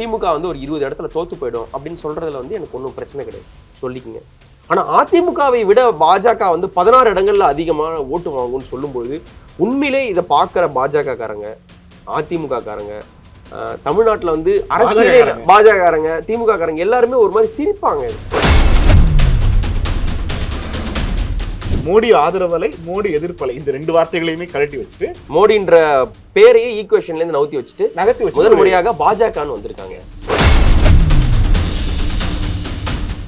திமுக வந்து ஒரு இருபது இடத்துல தோத்து போயிடும் அப்படின்னு சொல்றதுல வந்து எனக்கு ஒன்றும் பிரச்சனை கிடையாது. சொல்லிக்கங்க. ஆனா அதிமுகவை விட பாஜக வந்து பதினாறு இடங்கள்ல அதிகமான ஓட்டு வாங்கும்னு சொல்லும்போது உண்மையிலே இதை பார்க்குற பாஜக காரங்க அதிமுக காரங்க தமிழ்நாட்டுல வந்து அரசியலே. பாஜக காரங்க திமுக காரங்க எல்லாருமே ஒரு மாதிரி சிரிப்பாங்க. மோடி ஆதரவலை மோடி எதிர்ப்பலை இந்த ரெண்டு வார்த்தைகளையுமே கழட்டி வச்சுட்டு மோடின்ற பேரையே ஈக்குவேஷன்ல இருந்து நவுத்தி வச்சுட்டு நகர்த்தி முதல் வச்சு முறையாக பாஜகன்னு வந்திருக்காங்க.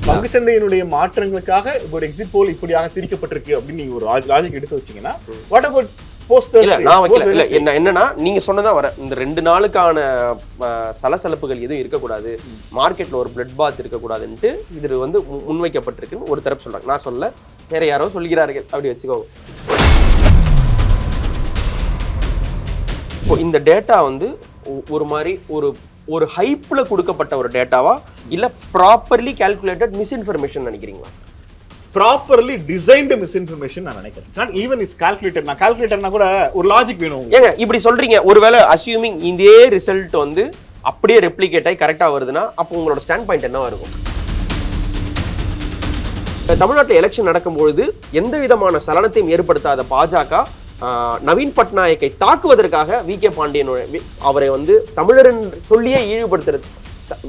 பங்குச்சந்தையினுடைய மாற்றங்களுக்காக ஒரு எக்ஸிட் போல் இப்படியாக திரிக்கப்பட்டிருக்கு அப்படின்னு நீங்க ஒரு லாஜிக் எடுத்து வச்சீங்கன்னா வாட் அபவுட் போஸ்ட் இல்ல நான் வைக்கல. இல்ல என்ன என்னன்னா நீங்க சொன்னதா வர இந்த ரெண்டு நாளுக்கான சலசலப்புகள் எதுவும் இருக்கக்கூடாது. மார்க்கெட்ல ஒரு பிளட் பாத் இருக்கக்கூடாதுன்ட்டு இது வந்து முன்வைக்கப்பட்டிருக்குன்னு ஒரு தரப்பு சொல்றாங்க. நான் சொல்ல வேற யாரோ சொல்கிறார்கள். அப்படி வச்சுக்கோங்க இப்போ இந்த டேட்டா வந்து ஒரு மாதிரி ஒரு ஒரு ஹைப்ல கொடுக்கப்பட்ட ஒரு டேட்டாவா இல்ல ப்ராப்பர்லி கால்குலேட்டட் மிஸ்இன்ஃபர்மேஷன் நினைக்கிறீங்களா? ப்ராப்பர்லி டிசைன்டு மிஸ்இன்ஃபர்மேஷன் நான் நினைக்கிறேன். நாட் ஈவன் இஸ் கால்குலேட்டட் நான் கால்குலேட்டர்னா கூட ஒரு லாஜிக் வேணும் ஏங்க இப்படி சொல்றீங்க. ஒருவேளை அசியூமிங் இதே ரிசல்ட் வந்து அப்படியே ரெப்ளிகேட் ஆகி கரெக்டா வருதுன்னா அப்போ உங்களோட ஸ்டாண்ட் பாயிண்ட் என்னவா இருக்கும்? தமிழ்நாட்டில் எலெக்ஷன் நடக்கும்பொழுது எந்த விதமான சலனத்தையும் ஏற்படுத்தாத பாஜக நவீன் பட்நாயக்கை தாக்குவதற்காக வி கே பாண்டியன் அவரை வந்து தமிழரின் சொல்லியே ஈடுபடுத்துறது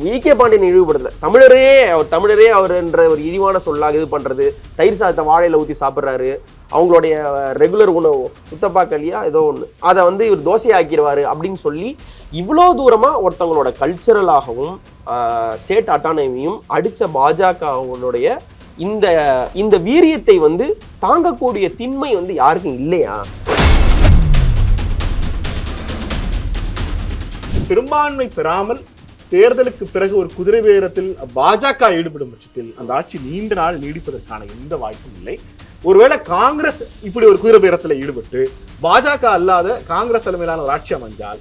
வி கே பாண்டியன் இழிவுபடுத்தல. தமிழரே அவர் தமிழரே அவர்ன்ற ஒரு இழிவான சொல்லாக இது பண்ணுறது தயிர் சாதத்தை வாழையில் ஊற்றி சாப்பிட்றாரு. அவங்களுடைய ரெகுலர் உணவு உத்தப்பாக்கலியா ஏதோ ஒன்று அதை வந்து இவர் தோசையை ஆக்கிடுவாரு அப்படின்னு சொல்லி இவ்வளோ தூரமாக ஒருத்தவங்களோட கல்ச்சரலாகவும் ஸ்டேட் அட்டானமியும் அடித்த பாஜகவுடைய இந்த இந்த வீரியத்தை வந்து தாங்கக்கூடிய திண்மை வந்து யாருக்கும் இல்லையா? பெரும்பான்மை பெறாமல் தேர்தலுக்கு பிறகு ஒரு குதிரை பேரத்தில் பாஜக ஈடுபடும் பட்சத்தில் அந்த ஆட்சி நீண்ட நாள் நீடிப்பதற்கான எந்த வாய்ப்பும் இல்லை. ஒருவேளை காங்கிரஸ் இப்படி ஒரு குதிரை பேரத்தில் ஈடுபட்டு பாஜக அல்லாத காங்கிரஸ் தலைமையிலான ஒரு ஆட்சி அமைஞ்சால்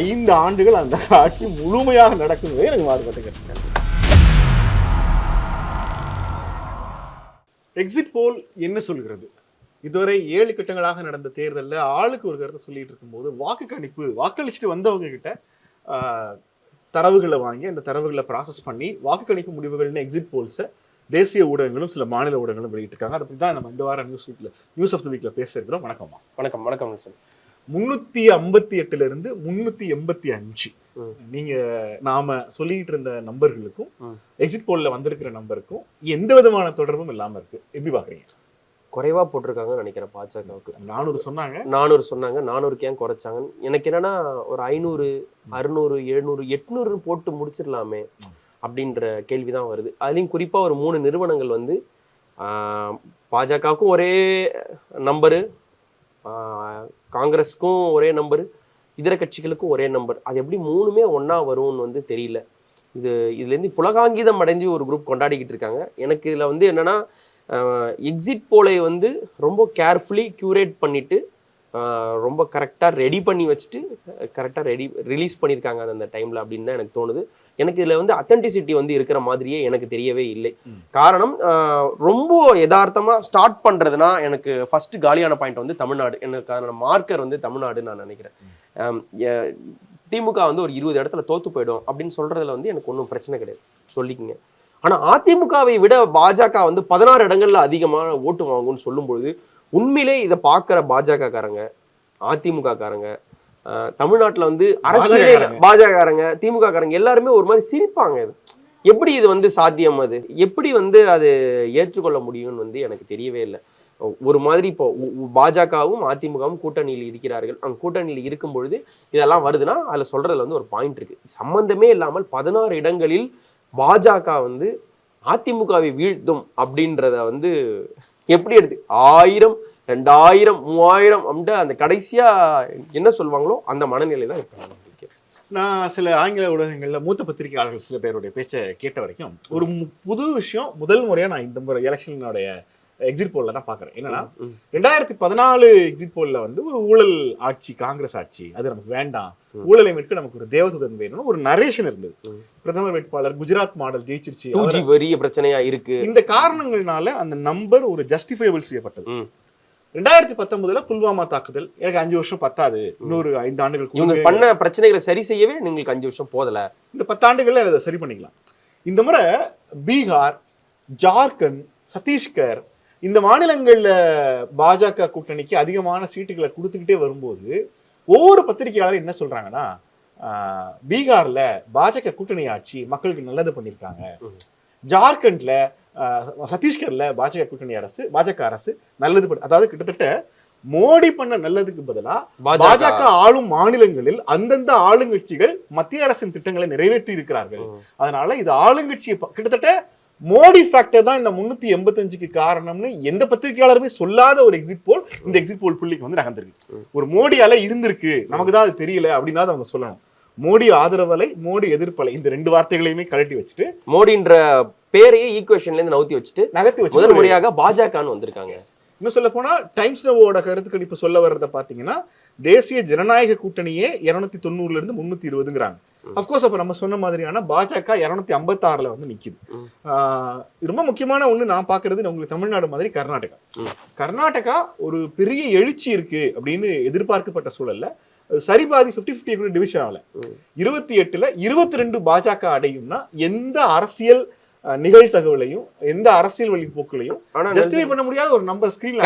ஐந்து ஆண்டுகள் அந்த ஆட்சி முழுமையாக நடக்கும் எனக்கு மாறுபட்டு கருத்து எக்ஸிட் போல் என்ன சொல்கிறது? இதுவரை ஏழு கட்டங்களாக நடந்த தேர்தலில் ஆளுக்கு ஒரு கருத்தை சொல்லிட்டு இருக்கும்போது வாக்கு கணிப்பு வாக்களிச்சுட்டு வந்தவங்க கிட்ட ஆஹ், தரவுகளை வாங்கி அந்த தரவுகளை ப்ராசஸ் பண்ணி வாக்கு கணிப்பு முடிவுகள்னு எக்ஸிட் போல்ஸை தேசிய ஊடகங்களும் சில மாநில ஊடகங்களும் வெளியிட்டிருக்காங்க அதை பற்றி தான் நம்ம இந்த வாரம் நியூஸ் வீக்ல நியூஸ் ஆஃப் த வீக்ல பேச இருக்கிறோம் வணக்கம்மா வணக்கம் வணக்கம் நில்சன். முன்னூத்தி ஐம்பத்தி எட்டுல இருந்து முன்னூத்தி எண்பத்தி அஞ்சு. நீங்க நாம சொல்லிட்டு இருந்த நம்பர்களுக்கும். எக்ஸிட் போல்ல வந்திருக்கிற நம்பருக்கும் எந்த விதமான தொடர்பும் இல்லாம இருக்கு எப்படி பாக்குறீங்க குறைவா போட்டிருக்காங்கன்னு நினைக்கிறேன் பாஜகவுக்கு. நானூறு சொன்னாங்க. நானூறு சொன்னாங்க. நானூறுக்கு ஏன் குறைச்சாங்க எனக்கு என்னன்னா ஒரு ஐநூறு அறுநூறு எழுநூறு எட்நூறு போட்டு முடிச்சிடலாமே அப்படின்ற கேள்விதான் வருது. அதுலயும் குறிப்பா ஒரு மூணு நிறுவனங்கள் வந்து பாஜகவுக்கும் ஒரே நம்பரு காங்கிரஸுக்கும் ஒரே நம்பரு இதர கட்சிகளுக்கும் ஒரே நம்பர். அது எப்படி மூணுமே ஒண்ணா வரும்னு வந்து தெரியல. இது இதுலேருந்து புலகாங்கிதம் அடைஞ்சு ஒரு குரூப் கொண்டாடிக்கிட்டு இருக்காங்க. எனக்கு இதில் வந்து என்னன்னா எக்ஸிட் போலை வந்து ரொம்ப கேர்ஃபுல்லி க்யூரேட் பண்ணிட்டு ஆஹ் ரொம்ப கரெக்டாக ரெடி பண்ணி வச்சுட்டு கரெக்டாக ரெடி ரிலீஸ் பண்ணியிருக்காங்க அந்த- டைமில் அப்படின்னு தான் எனக்கு தோணுது. எனக்கு இதில் வந்து அத்தென்டிசிட்டி வந்து இருக்கிற மாதிரியே எனக்கு தெரியவே இல்லை. காரணம் ரொம்ப யதார்த்தமாக ஸ்டார்ட் பண்ணுறதுனா எனக்கு ஃபர்ஸ்ட் காலியான பாயிண்ட் வந்து தமிழ்நாடு. எனக்கான மார்க்கர் வந்து தமிழ்நாடுன்னு நான் நினைக்கிறேன். திமுக வந்து ஒரு இருபது இடத்துல தோத்து போயிடும் அப்படின்னு சொல்றதுல வந்து எனக்கு ஒன்றும் பிரச்சனை கிடையாது. சொல்லிக்கங்க. ஆனா அதிமுகவை விட பாஜக வந்து பதினாறு இடங்கள்ல அதிகமான ஓட்டு வாங்கும்னு சொல்லும்பொழுது உண்மையிலே இதை பார்க்குற பாஜக காரங்க அதிமுக காரங்க ஆஹ், தமிழ்நாட்டுல வந்து அரசியலே. பாஜக காரங்க திமுக காரங்க எல்லாருமே ஒரு மாதிரி சிரிப்பாங்க இது. எப்படி இது வந்து சாத்தியம் அது? எப்படி வந்து அது ஏற்றுக்கொள்ள முடியும்னு வந்து எனக்கு தெரியவே இல்லை. ஒரு மாதிரி இப்போ பாஜகவும் அதிமுகவும் கூட்டணியில் இருக்கிறார்கள். அந்த கூட்டணியில் இருக்கும் பொழுது இதெல்லாம் வருதுன்னா அதில் சொல்றதுல வந்து ஒரு பாயிண்ட் இருக்கு. சம்பந்தமே இல்லாமல் பதினாறு இடங்களில் பாஜக வந்து அதிமுகவை வீழ்த்தும் அப்படின்றத வந்து எப்படி எடுத்து ஆயிரம் ரெண்டாயிரம் மூவாயிரம் அப்படின்ட்டு அந்த கடைசியாக என்ன சொல்லுவாங்களோ அந்த மனநிலை தான் இப்போ நான் சில ஆங்கில ஊடகங்களில் மூத்த பத்திரிகையாளர்கள் சில பேருடைய பேச்சை கேட்ட வரைக்கும் ஒரு மு- புது விஷயம் முதல் முறையாக நான் இந்த முறை எலெக்ஷனுடைய எக்ஸிட் போல்ல தான் பாக்குறேன் என்னன்னா ரெண்டாயிரத்தி பதினாலு எக்ஸிட் போல்ல வந்து ஒரு ஊழல் ஆட்சி காங்கிரஸ் ஆட்சி அது நமக்கு வேண்டாம். ஊழலை மீட்க நமக்கு ஒரு தேவதூதன் வேணும்னு ஒரு நரேஷன் இருந்தது. பிரதமர் வேட்பாளர் குஜராத் மாடல் ஜெயிச்சிருச்சு. 2G பெரிய பிரச்சனையா இருக்கு. இந்த காரணங்கள்னால அந்த நம்பர் ஒரு ஜஸ்டிஃபைபிள் செய்யப்பட்டது. ரெண்டாயிரத்தி பத்தொன்பதுல புல்வாமா தாக்குதல். எனக்கு அஞ்சு வருஷம் பத்தாது. இன்னொரு ஐந்து ஆண்டுகள் இவங்க பண்ண பிரச்சனைகளை சரி செய்யவே உங்களுக்கு அஞ்சு வருஷம் போதல. இந்த பத்தாண்டுகள்ல அதை சரி பண்ணிக்கலாம். இந்த முறை பீகார் ஜார்க்கண்ட் சத்தீஸ்கர் இந்த மாநிலங்கள்ல பாஜக கூட்டணிக்கு அதிகமான சீட்டுகளை கொடுத்துக்கிட்டே வரும்போது ஒவ்வொரு பத்திரிகையாளரும் என்ன சொல்றாங்கன்னா பீகார்ல பாஜக கூட்டணி ஆட்சி மக்களுக்கு நல்லது பண்ணியிருக்காங்க. ஜார்க்கண்ட்ல சத்தீஸ்கர்ல பாஜக கூட்டணி அரசு பாஜக அரசு நல்லது பண்ண அதாவது கிட்டத்தட்ட மோடி பண்ண நல்லதுக்கு பதிலா பாஜக ஆளும் மாநிலங்களில் அந்தந்த ஆளுங்கட்சிகள் மத்திய அரசின் திட்டங்களை நிறைவேற்றி இருக்கிறார்கள். அதனால இது ஆளுங்கட்சியை ப- கிட்டத்தட்ட மோடி ஃபேக்டர் தான் இந்த முன்னூத்தி எண்பத்தஞ்சுக்கு காரணம்னு எந்த பத்திரிகையாளருமே சொல்லாத ஒரு எக்ஸிட் போல் இந்த எக்ஸிட் போல் புள்ளிக்கு வந்து நகர்ந்திருக்கு. ஒரு மோடியால இருந்திருக்கு. நமக்கு தான் அது தெரியல அப்படின்னா அவங்க சொல்லணும். மோடி ஆதரவலை மோடி எதிர்ப்பலை இந்த ரெண்டு வார்த்தைகளையுமே கழட்டி வச்சுட்டு மோடின்ற பேரையே ஈக்குவேஷன்ல இருந்து நவுத்தி வச்சுட்டு நகர்த்தி வச்சு முதல் முறையாக பாஜகன்னு வந்திருக்காங்க. இன்னும் சொல்ல போனா டைம்ஸ் நவோட கருத்து கணிப்பு சொல்ல வர்றத பாத்தீங்கன்னா தேசிய ஜனநாயக கூட்டணியே இருநூத்தி தொண்ணூறுல இருந்து முன்னூத்தி இருபதுங்கிறாங்க. ம். அப்கோர்ஸ் அப்ப நம்ம சொன்ன மாதிரியான பாஜக இருநூத்தி ஐம்பத்தாறுல வந்து. ஆஹ் ரொம்ப முக்கியமான ஒண்ணு நான் பாக்குறது உங்களுக்கு தமிழ்நாடு மாதிரி கர்நாடகா. கர்நாடகா ஒரு பெரிய எழுச்சி இருக்கு அப்படின்னு எதிர்பார்க்கப்பட்ட சூழல்ல சரி பாதி ஃபிஃப்டி ஃபிஃப்டி டிவிஷன் ஆகல. இருபத்தி எட்டுல இருபத்தி ரெண்டு பாஜக அடையும்னா எந்த அரசியல் நிகழ்தகவுலையும் எந்த அரசியல் வழிபோக்குலையும் ஆனா ஜஸ்டிஃபை பண்ண முடியாத ஒரு நம்பர் ஸ்கிரீன்ல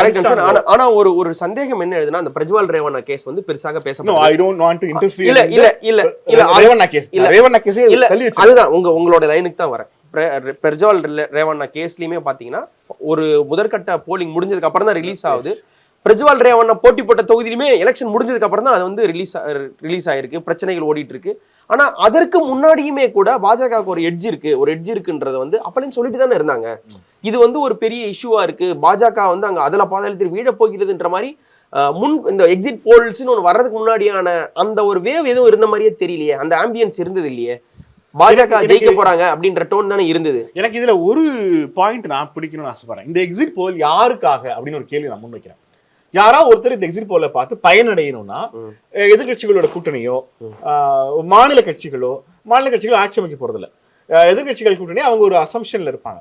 ஆனா ஒரு ஒரு சந்தேகம் என்ன எழுதுனா அந்த பிரஜ்வால் ரேவண்ணா கேஸ் வந்து பெருசாக நோ பேசப்படுது I don't want to interfere இல்ல இல்ல இல்ல இல்ல அது- ரேவண்ணா கேஸ் இல்ல. ரேவண்ணா கேஸே இல்ல அதுதான் உங்க உங்களோட லைனுக்கு தான் வரேன். பிர- பிரஜ்வால் ரேவண்ணா கேஸ்லயுமே பாத்தீங்கன்னா ஒரு முதற்கட்ட போலிங் முடிஞ்சதுக்கு அப்புறம் தான் ரிலீஸ் ஆகுது. பிரஜ்வால் ரேவண்ணா போட்டி போட்ட தொகுதியிலுமே எலெக்ஷன் முடிஞ்சதுக்கு அப்புறம் தான் அது வந்து ரிலீஸ் ரிலீஸ் ஆயிருக்கு. பிரச்சனைகள் ஓடிட்டு இருக்கு. ஆனா அதற்கு முன்னாடியுமே கூட பாஜகவுக்கு ஒரு எட்ஜ் இருக்கு. ஒரு எட்ஜ் இருக்குன்றத வந்து அப்பலையும் சொல்லிட்டு தானே இருந்தாங்க. இது வந்து ஒரு பெரிய இஷ்யூவா இருக்கு. பாஜக வந்து அங்க அதுல பாதாளத்தில் வீழ போகிறதுன்ற மாதிரி முன் இந்த எக்ஸிட் போல்ஸ்னு ஒன்று வர்றதுக்கு முன்னாடியான அந்த ஒரு வேவ் எதுவும் இருந்த மாதிரியே தெரியலையே. அந்த ஆம்பியன்ஸ் இருந்தது இல்லையே. பாஜக ஜெயிக்க போறாங்க அப்படின்ற டோன் தானே இருந்தது. எனக்கு இதுல ஒரு பாயிண்ட் நான் பிடிக்கணும்னு ஆசைப்படுறேன். இந்த எக்ஸிட் போல் யாருக்காக அப்படின்னு ஒரு கேள்வி நான் முன்வைக்கிறேன். யாரா ஒருத்தர் இந்த எக்ஸிட் போல பார்த்து பயனடையணும்னா எதிர்க்கட்சிகளோட கூட்டணியோ மாநில கட்சிகளோ மாநில கட்சிகளோ ஆட்சி அமைக்க போறதில்ல. அஹ், எதிர்க்கட்சிகள் கூட்டணி அவங்க ஒரு அசம்ஷன்ல இருப்பாங்க.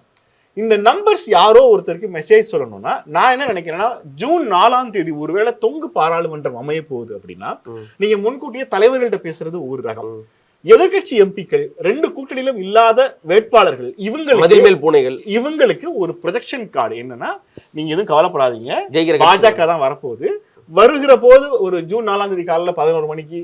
இந்த நம்பர்ஸ் யாரோ ஒருத்தருக்கு மெசேஜ் சொல்லணும்னா நான் என்ன நினைக்கிறேன்னா ஜூன் நாலாம் தேதி ஒருவேளை தொங்கு பாராளுமன்றம் அமைய போகுது அப்படின்னா. நீங்க முன்கூட்டியே தலைவர்கள்ட்ட பேசுறது ஒரு ரகம். ம். எதிர்க்கட்சி எம்பிக்கள் ரெண்டு கூட்டணியிலும் இல்லாத வேட்பாளர்கள் இவங்களுக்கு மதில் மேல் பூனைகள் இவங்களுக்கு ஒரு ப்ரொஜெக்ஷன் கார்டு என்னன்னா நீங்க எதுவும் கவலைப்படாதீங்க. பாஜக தான் வரப்போகுது வருகிற போது ஒரு ஜூன் நாலாம் தேதி காலையில பதினோரு மணிக்கு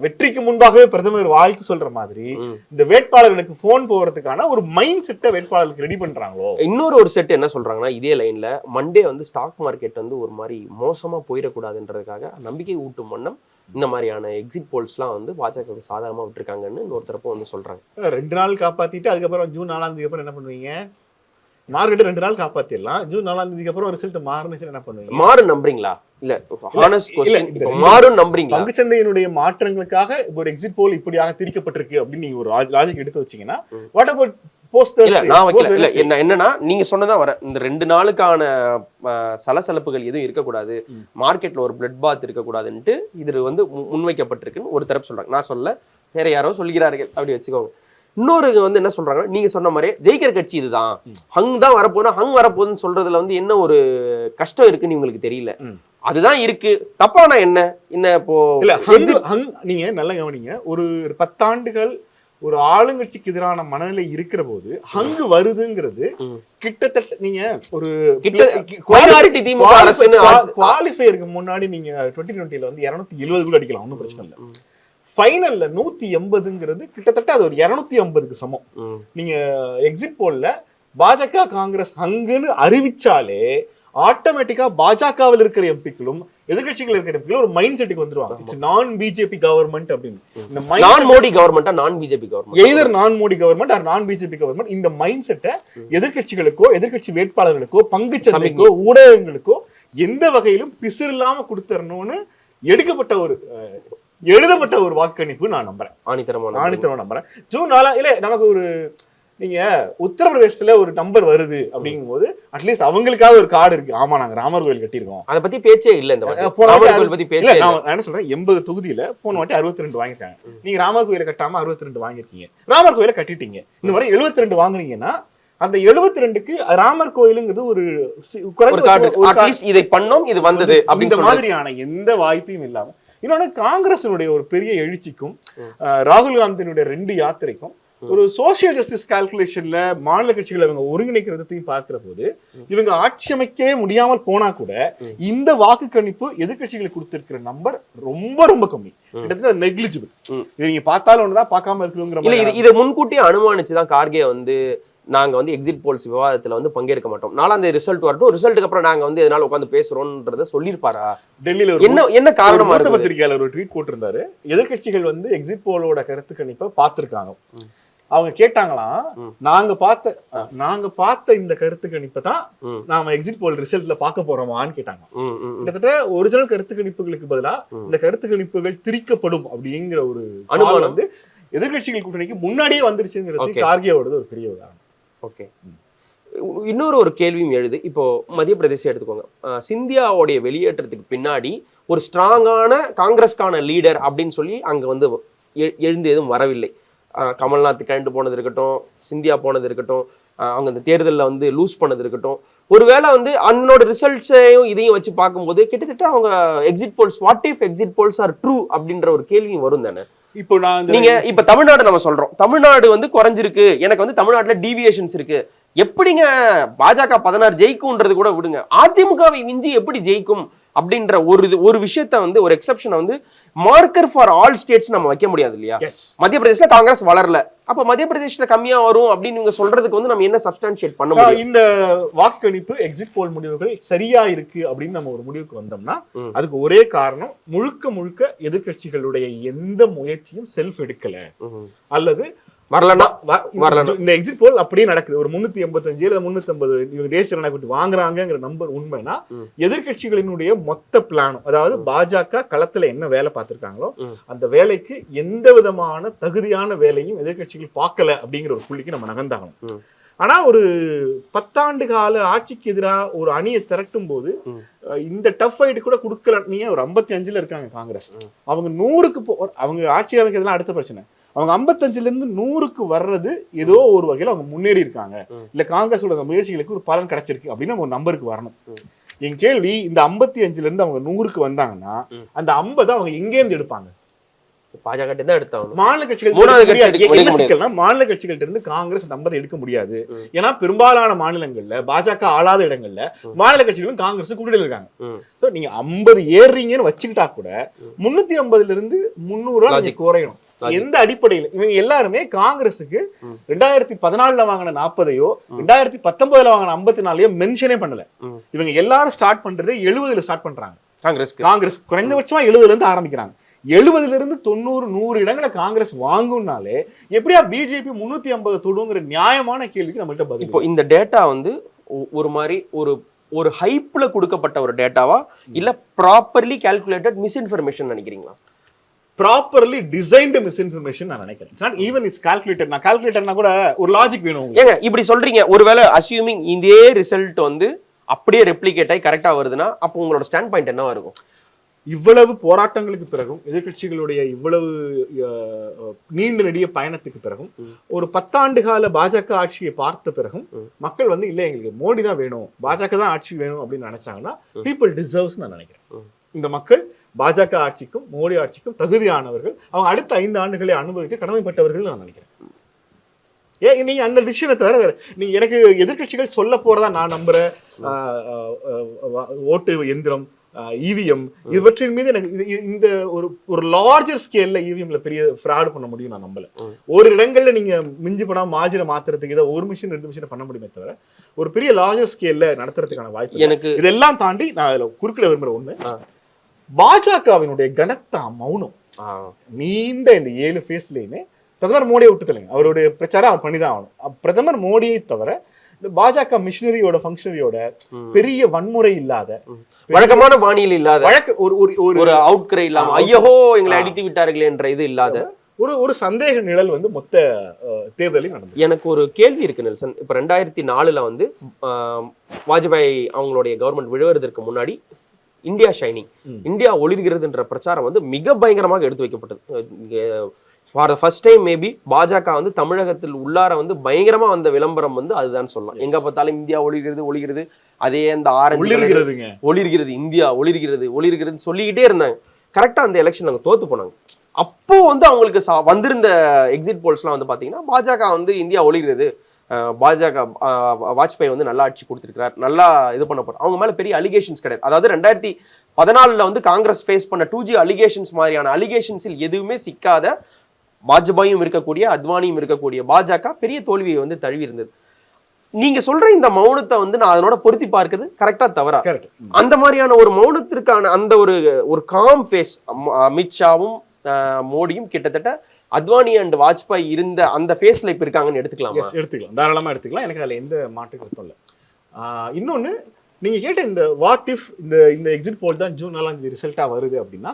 வெற்றிக்கு முன்பாகவே பிரதமர் வாழ்த்து சொல்ற மாதிரி. இந்த வேட்பாளர்களுக்கு போன் போறதுக்கான ஒரு மைண்ட் செட்டை வேட்பாளர்களுக்கு ரெடி பண்றாங்களோ இன்னொரு ஒரு செட் என்ன சொல்றாங்கன்னா இதே லைன்ல மண்டே வந்து ஸ்டாக் மார்க்கெட் வந்து ஒரு மாதிரி மோசமா போயிடக்கூடாதுன்றதுக்காக நம்பிக்கை ஊட்டும் வண்ணம் இந்த மாதிரியான எக்ஸிட் போல்ஸ்லாம் வந்து பாஜகவுக்கு சாதாரணமா விட்டுருக்காங்கன்னு இன்னொரு தரப்பும் வந்து சொல்றாங்க. ரெண்டு நாள் காப்பாத்திட்டு அதுக்கப்புறம் ஜூன் நாலாம் தேதிக்கு அப்புறம் என்ன பண்ணுவீங்க? மார்க்கெட் ரெண்டு நாள் காப்பாத்திடலாம். ஜூன் நாலாம் தேதிக்கு அப்புறம் ரிசல்ட் மாறுனுச்சுன்னா என்ன பண்ணுவீங்க? மாறும் நம்புறீங்களா? இல்ல ஹானஸ்ட் கொஸ்டின் மாறும் நம்புறீங்களா? பங்குச்சந்தையினுடைய மாற்றங்களுக்காக இப்ப ஒரு எக்ஸிட் போல் இப்படியாக திரிக்கப்பட்டிருக்கு அப்படின்னு நீங்க ஒரு லாஜிக் எடுத்து வச்சீங்கன்னா. வாட் அபவுட் என்ன என்னன்னா நீங்க சொன்னதா வர இந்த ரெண்டு நாளுக்கான சலசலப்புகள் எதுவும் இருக்கக்கூடாது. மார்க்கெட்ல ஒரு பிளட் பாத் இருக்கக்கூடாதுன்ட்டு இது வந்து முன்வைக்கப்பட்டிருக்குன்னு ஒரு தரப்பு சொல்றாங்க. நான் சொல்ல வேற யாரோ சொல்கிறார்கள். அப்படி வச்சுக்கோங்க. இன்னொரு வந்து என்ன சொல்றாங்க நீங்க சொன்ன மாதிரி ஜெயிக்கிற கட்சி இதுதான். ஹங் தான் வரப்போகுது. ஹங் வரப்போகுதுன்னு சொல்றதுல வந்து என்ன ஒரு கஷ்டம் இருக்குன்னு இவங்களுக்கு தெரியல. அதுதான் இருக்கு. தப்பானா என்ன? என்ன இப்போ நீங்க நல்லா கவனிங்க. ஒரு பத்தாண்டுகள் ஒரு ஆளுங்கட்சிக்கு எதிரான மனநிலை இருக்கிற போது ஹங்கு வருதுங்கிறது. கிட்டத்தட்ட நீங்க ஒரு குவாலிஃபையருக்கு முன்னாடி நீங்க டுவெண்ட்டி டுவெண்ட்டில வந்து இருநூத்தி எழுபது கூட அடிக்கலாம் ஒன்றும் பிரச்சனை இல்லை. ஃபைனல்ல நூத்தி எண்பதுங்கிறது கிட்டத்தட்ட அது ஒரு இருநூத்தி ஐம்பதுக்கு சமம். நீங்க எக்ஸிட் போல்ல பாஜக காங்கிரஸ் ஹங்குன்னு அறிவிச்சாலே ஆட்டோமேட்டிக்கா பாஜகவில் இருக்கிற எம்பிக்களும் எதிர்க்கட்சிகள் இருக்கிற எம்பிக்களும் ஒரு மைண்ட் செட்டுக்கு வந்துருவாங்க. இட்ஸ் நான் பிஜேபி கவர்மெண்ட் அப்படின்னு. இந்த நான் மோடி கவர்மெண்டா நான் பிஜேபி கவர்மெண்ட் எய்தர் நான் மோடி கவர்மெண்ட் ஆர் நான் பிஜேபி கவர்மெண்ட் இந்த மைண்ட் செட்டை எதிர்க்கட்சிகளுக்கோ எதிர்க்கட்சி வேட்பாளர்களுக்கோ பங்குச்சந்தைக்கோ ஊடகங்களுக்கோ எந்த வகையிலும் பிசிறு இல்லாம கொடுத்துறணும்னு எடுக்கப்பட்ட ஒரு எழுதப்பட்ட ஒரு வாக்கணிப்பு நான் நம்புறேன். ஆணித்தரமான ஆணித்தரம் நம்புறேன். ஜூன் நாலா இல்ல நமக்கு ஒரு நீங்க உத்தரப்பிரதேசத்துல ஒரு நம்பர் வருது அப்படிங்கும்போது அட்லீஸ்ட் அவங்களுக்காக ஒரு கார்டு இருக்கு. ஆமா நாங்க ராமர் கோயில் கட்டியிருக்கோம். அத பத்தி பேச்சே இல்ல இந்த போன வாட்டி இல்ல பேச்சே நான் என்ன சொல்றேன் எண்பது தொகுதியில போன வாட்டி அறுபத்தி ரெண்டு வாங்கிருக்காங்க நீங்க ராமர் கோயில கட்டாம அறுபத்தி ரெண்டு வாங்கிருக்கீங்க ராமர் கோயில கட்டிட்டீங்க. இந்த மாதிரி எழுபத்தி ரெண்டு வாங்குறீங்கன்னா அந்த 72 ரெண்டுக்கு ராமர் கோயிலுங்கிறது ஒரு. அட்லீஸ்ட் இதை பண்ணோம் இது வந்தது சொல்றது. மாதிரியான எந்த வாய்ப்பையும் இல்லாம இன்னொன்னு காங்கிரசினுடைய ஒரு பெரிய எழுச்சிக்கும் ராகுல் காந்தியினுடைய ரெண்டு யாத்திரைக்கும் ஒரு சோசியல் ஜஸ்டிஸ் கால்குலேஷன்ல மாநில கட்சிகளை அவங்க ஒருங்கிணைக்கிறதையும் பார்க்கிற போது இவங்க ஆட்சி அமைக்கவே முடியாமல் போனா கூட இந்த வாக்கு கணிப்பு எதிர்க்கட்சிகளுக்கு கொடுத்திருக்கிற நம்பர் ரொம்ப ரொம்ப கம்மி. கிட்டத்தட்ட நெக்லிஜிபிள். இது நீங்க பார்த்தாலும் ஒண்ணுதான் பார்க்காம இல்ல இது முன்கூட்டியே அனுமானிச்சு தான் கார்கே வந்து நாங்க வந்து எக்ஸிட் போல்ஸ் விவாதத்துல வந்து பங்கேற்க மாட்டோம். நாலாம் தேதி ரிசல்ட் வரட்டும். ரிசல்ட்டுக்கு அப்புறம் நாங்க வந்து எதனால உட்காந்து பேசுறோம்ன்றத சொல்லியிருப்பாரா? டெல்லியில என்ன என்ன காரணமா மூத்த இருக்கு பத்திரிகையாளர் ஒரு ட்வீட் போட்டிருந்தாரு. எதிர்க்கட்சிகள் வந்து எக்ஸிட் போலோட கருத்து கணிப்பை பார்த்திருக்காங்க. அவங்க கேட்டாங்களாம். நாங்க பார்த்த நாங்க பார்த்த இந்த கருத்து கணிப்பை தான். நாம எக்ஸிட் போல் ரிசல்ட்ல பார்க்க போறோமான்னு கேட்டாங்க. கிட்டத்தட்ட ஒரிஜினல் கருத்து கணிப்புகளுக்கு பதிலா. இந்த கருத்து கணிப்புகள் திரிக்கப்படும் அப்படிங்கிற ஒரு. அனுமானம் வந்து எதிர்க்கட்சிகள் கூட்டணிக்கு முன்னாடியே வந்துருச்சுங்கிறது. கார்கேவோடது ஒரு பெரிய உதாரணம் ஓகே இன்னொரு ஒரு கேள்வியும் எழுது இப்போ மத்திய பிரதேசம் எடுத்துக்கோங்க சிந்தியாவுடைய வெளியேற்றத்துக்கு பின்னாடி ஒரு ஸ்ட்ராங்கான காங்கிரஸ்க்கான லீடர் அப்படின்னு சொல்லி அங்க வந்து எழுந்து எதுவும் வரவில்லை கமல்நாத் கிளண்டு போனது இருக்கட்டும் சிந்தியா போனது இருக்கட்டும் அவங்க இந்த தேர்தலில் வந்து லூஸ் பண்ணது இருக்கட்டும். ஒருவேளை வந்து அதனோட ரிசல்ட்ஸையும் இதையும் வச்சு பார்க்கும்போது கிட்டத்தட்ட அவங்க exit polls what if exit polls are true அப்படின்ற ஒரு கேள்வியும் வரும் தானே? இப்போ நான் நீங்க இப்ப தமிழ்நாடு நம்ம சொல்றோம். தமிழ்நாடு வந்து குறைஞ்சிருக்கு. எனக்கு வந்து தமிழ்நாட்டுல டீவியேஷன்ஸ் இருக்கு. எப்படிங்க பாஜக பதினாறு ஜெயிக்கும்ன்றது கூட விடுங்க. அதிமுகவை விஞ்சி எப்படி ஜெயிக்கும்? அப்படின்ற ஒரு இது ஒரு விஷயத்த வந்து ஒரு எக்ஸப்ஷனை வந்து மார்க்கர் ஃபார் ஆல் ஸ்டேட்ஸ் நம்ம வைக்க முடியாது இல்லையா? மத்திய பிரதேசல காங்கிரஸ் வளரல. அப்ப மத்திய பிரதேசல கம்மியா வரும் அப்படின்னு நீங்க சொல்றதுக்கு வந்து நம்ம என்ன சப்ஸ்டான்ஷியேட் பண்ண முடியும்? இந்த வாக்குக்கணிப்பு எக்ஸிட் போல் முடிவுகள் சரியா இருக்கு அப்படின்னு நம்ம ஒரு முடிவுக்கு வந்தோம்னா. அதுக்கு ஒரே காரணம் முழுக்க முழுக்க எதிர்க்கட்சிகளுடைய எந்த முயற்சியும் செல்ஃப் எடுக்கல. அல்லது வரலன்னா வ- இந்த- எக்ஸிட் போல் அப்படியே நடக்குது. ஒரு முன்னூத்தி எண்பத்தஞ்சு இல்ல முன்னூத்தி ஐம்பது இவங்க தேசிய ஜனநாயக கூட்டணி வாங்குறாங்கிற நம்பர் உண்மைனா ம். எதிர்க்கட்சிகளினுடைய மொத்த பிளானும் அதாவது பாஜக களத்துல என்ன வேலை பார்த்திருக்காங்களோ. அந்த வேலைக்கு எந்த விதமான தகுதியான வேலையும் எதிர்க்கட்சிகள் பார்க்கல அப்படிங்கிற ஒரு புள்ளிக்கு நம்ம நகர்ந்தாகணும். ம். ஆனா ஒரு பத்தாண்டு கால ஆட்சிக்கு எதிராக ஒரு அணியை திரட்டும் போது இந்த டஃப் ஃபைட் கூட கொடுக்கல நீ ஒரு ஐம்பத்தி அஞ்சுல இருக்காங்க காங்கிரஸ். அவங்க நூறுக்கு போ அவங்க ஆட்சி அமைக்கிறதுலாம் அடுத்த பிரச்சனை அவங்க 55 இருந்து நூறுக்கு வர்றது ஏதோ ஒரு வகையில அவங்க முன்னேறி இருக்காங்க. இல்ல காங்கிரஸோட அந்த முயற்சிகளுக்கு ஒரு பலன் கிடைச்சிருக்கு அப்படின்னு ஒரு நம்பருக்கு வரணும். என் கேள்வி இந்த 55 அஞ்சுல இருந்து அவங்க நூறுக்கு வந்தாங்கன்னா. அந்த 50 அவங்க எங்கேருந்து எடுப்பாங்க பாஜக தான் எடுத்தாகணும் மாநில கட்சிகள் மாநில கட்சிகள்ட்ட இருந்து காங்கிரஸ் நம்பதை எடுக்க முடியாது. ஏன்னா பெரும்பாலான மாநிலங்கள்ல பாஜக ஆளாத இடங்கள்ல. மாநில கட்சிகளும் காங்கிரஸ் கூட்டணியில் இருக்காங்க நீங்க 50 ஏறுறீங்கன்னு வச்சுக்கிட்டா கூட. முன்னூத்தி ஐம்பதுல இருந்து முந்நூறு Logic. நீங்க குறையணும். எந்த அடிப்படையில் இவங்க எல்லாருமே காங்கிரஸுக்கு. ரெண்டாயிரத்தி பதினாலுல வாங்கின நாற்பதையோ. ரெண்டாயிரத்தி பத்தொன்பதுல வாங்கின ஐம்பத்தி நாலையோ மென்ஷனே பண்ணல. இவங்க எல்லாரும் ஸ்டார்ட் பண்றது எழுபதுல ஸ்டார்ட் பண்றாங்க காங்கிரஸ்க்கு காங்கிரஸ் குறைந்தபட்சமா எழுபதுல இருந்து ஆரம்பிக்கிறாங்க எழுபதுல இருந்து தொண்ணூறு நூறு இடங்களை காங்கிரஸ் வாங்கும்னாலே எப்படியா பிஜேபி முன்னூத்தி ஐம்பது தொடுங்கிற நியாயமான கேள்விக்கு நம்மள்ட்ட பதில் இப்போ இந்த டேட்டா வந்து ஒரு மாதிரி ஒரு ஒரு ஹைப்ல கொடுக்கப்பட்ட ஒரு டேட்டாவா இல்ல ப்ராப்பர்லி கால்குலேட்டட் மிஸ்இன்ஃபர்மேஷன் நினைக்கிறீங்களா? ப்ராப்பர்லி டிசைன்டு மிஸ்இன்ஃபர்மேஷன் நான் நினைக்கிறேன். நாட் ஈவன் இஸ் கால்குலேட்டட் நான் கால்குலேட்டர்னா கூட ஒரு லாஜிக் வேணும். ஏங்க இப்படி சொல்றீங்க. ஒருவேளை அசியூமிங் இதே ரிசல்ட் வந்து அப்படியே ரெப்ளிகேட் ஆகி கரெக்டா வருதுன்னா அப்போ உங்களோட ஸ்டாண்ட் பாயிண்ட் என்னவா இருக்கும்? இவ்வளவு போராட்டங்களுக்கு பிறகும் எதிர்க்கட்சிகளுடைய இவ்வளவு நீண்ட நெடிய பயணத்துக்கு பிறகும். ஒரு பத்தாண்டு கால பாஜக ஆட்சியை பார்த்த பிறகும். மக்கள் வந்து இல்ல எங்களுக்கு மோடி தான் வேணும் பாஜக தான் ஆட்சி வேணும் அப்படின்னு நினைச்சாங்கன்னா. பீப்புள் டிசர்வ்ஸ் நான் நினைக்கிறேன். இந்த மக்கள் பாஜக ஆட்சிக்கும் மோடி ஆட்சிக்கும் தகுதியானவர்கள் அவங்க அடுத்த ஐந்து ஆண்டுகளை அனுபவிக்க கடமைப்பட்டவர்கள் நான் நினைக்கிறேன் ஏன் நீங்க அந்த டிசிஷனை தவிர நீ எனக்கு எதிர்க்கட்சிகள் சொல்ல போறதா நான் ஆஹ் ஓட்டு எந்திரம் இவிஎம் இவற்றின் மீது எனக்கு இந்த ஒரு ஒரு லார்ஜர் ஸ்கேல்ல இவிஎம்ல பெரிய ஃப்ராட் பண்ண முடியும் நான் நம்பல. ஒரு இடங்கள்ல நீங்க மிஞ்சி போனா மாஜினை மாத்துறதுக்கு ஏதோ ஒரு மிஷின் ரெண்டு மிஷினை பண்ண முடியுமே தவிர ஒரு பெரிய லார்ஜர் ஸ்கேல்ல நடத்துறதுக்கான வாய்ப்பு. எனக்கு இதெல்லாம் தாண்டி நான் அதுல குறுக்கிட விரும்புற ஒண்ணு. பாஜகவினுடைய கனத்தா மௌனம் நீண்ட இந்த ஏழு ஃபேஸ்லயுமே பிரதமர் மோடியை விட்டுத்தலைங்க அவருடைய பிரச்சாரம் அவர் பண்ணிதான் ஆகணும் பிரதமர் மோடியை தவிர இந்த பாஜக மிஷினரியோட ஃபங்க்ஷனரியோட. பெரிய வன்முறை இல்லாத வழக்கமான வானிலை இல்லாத வழக்கு ஒரு ஒரு ஒரு அவுட்கிரை இல்லாம ஐயோ எங்களை. அடித்து விட்டார்களே என்ற இது இல்லாத ஒரு ஒரு சந்தேக நிழல் வந்து மொத்த தேர்தலில் நடந்தது எனக்கு ஒரு கேள்வி இருக்கு நெல்சன் இப்ப ரெண்டாயிரத்தி நாலுல வந்து வாஜ்பாய் அவங்களுடைய கவர்மெண்ட் விழுவதற்கு முன்னாடி இந்தியா ஷைனிங். இந்தியா ஒளிர்கிறதுன்ற பிரச்சாரம் வந்து மிக பயங்கரமாக எடுத்து வைக்கப்பட்டது for the first time maybe பாஜக வந்து தமிழகத்தில் உள்ளார வந்து பயங்கரமா வந்த விளம்பரம் வந்து அதுதான் சொல்லலாம். எங்க பார்த்தாலும் இந்தியா ஒளிகிறது ஒளிகிறது. அதே அந்த ஆரஞ்சு ஒளிர்கிறது இந்தியா ஒளிர்கிறது ஒளிர்கிறது சொல்லிக்கிட்டே இருந்தாங்க. கரெக்டா அந்த எலெக்ஷன் அங்க தோத்து போனாங்க. அப்போ வந்து அவங்களுக்கு வந்திருந்த எக்ஸிட் போல்ஸ்லாம் வந்து பாத்தீங்கன்னா பாஜக வந்து இந்தியா ஒளிர்கிறது. அஹ் பாஜக வாஜ்பாய் வந்து நல்லா ஆட்சி கொடுத்திருக்கிறார் நல்லா இது பண்ண போறார். அவங்க மேல பெரிய அலிகேஷன்ஸ் கிடையாது. அதாவது ரெண்டாயிரத்தி பதினாலுல வந்து காங்கிரஸ் ஃபேஸ் பண்ண டூ ஜி அலிகேஷன்ஸ் மாதிரியான அலிகேஷன்ஸில் எதுவுமே சிக்காத வாஜ்பாயும் இருக்கக்கூடிய அத்வானியும் இருக்கக்கூடிய பாஜக பெரிய தோல்வியை வந்து தழுவி இருந்தது. நீங்க சொல்ற இந்த மௌனத்தை வந்து நான் அதனோட பொருத்தி பார்க்கிறது கரெக்டா தவறா? கரெக்ட் அந்த மாதிரியான ஒரு மௌனத்திற்கான அந்த ஒரு ஒரு காம் ஃபேஸ் அமித்ஷாவும் மோடியும் கிட்டத்தட்ட அத்வானி அண்ட் வாஜ்பாய் இருந்த அந்த ஃபேஸ்ல இப்ப இருக்காங்கன்னு எடுத்துக்கலாமா? எஸ் எடுத்துக்கலாம். தாராளமா எடுத்துக்கலாம். எனக்கு அதுல எந்த மாற்று கருத்தும் இல்லை. இன்னொன்னு நீங்க கேட்ட இந்த வாட் இஃப் இந்த இந்த எக்ஸிட் போல் தான் ஜூன் நாலாம் தேதி ரிசல்ட்டா வருது அப்படின்னா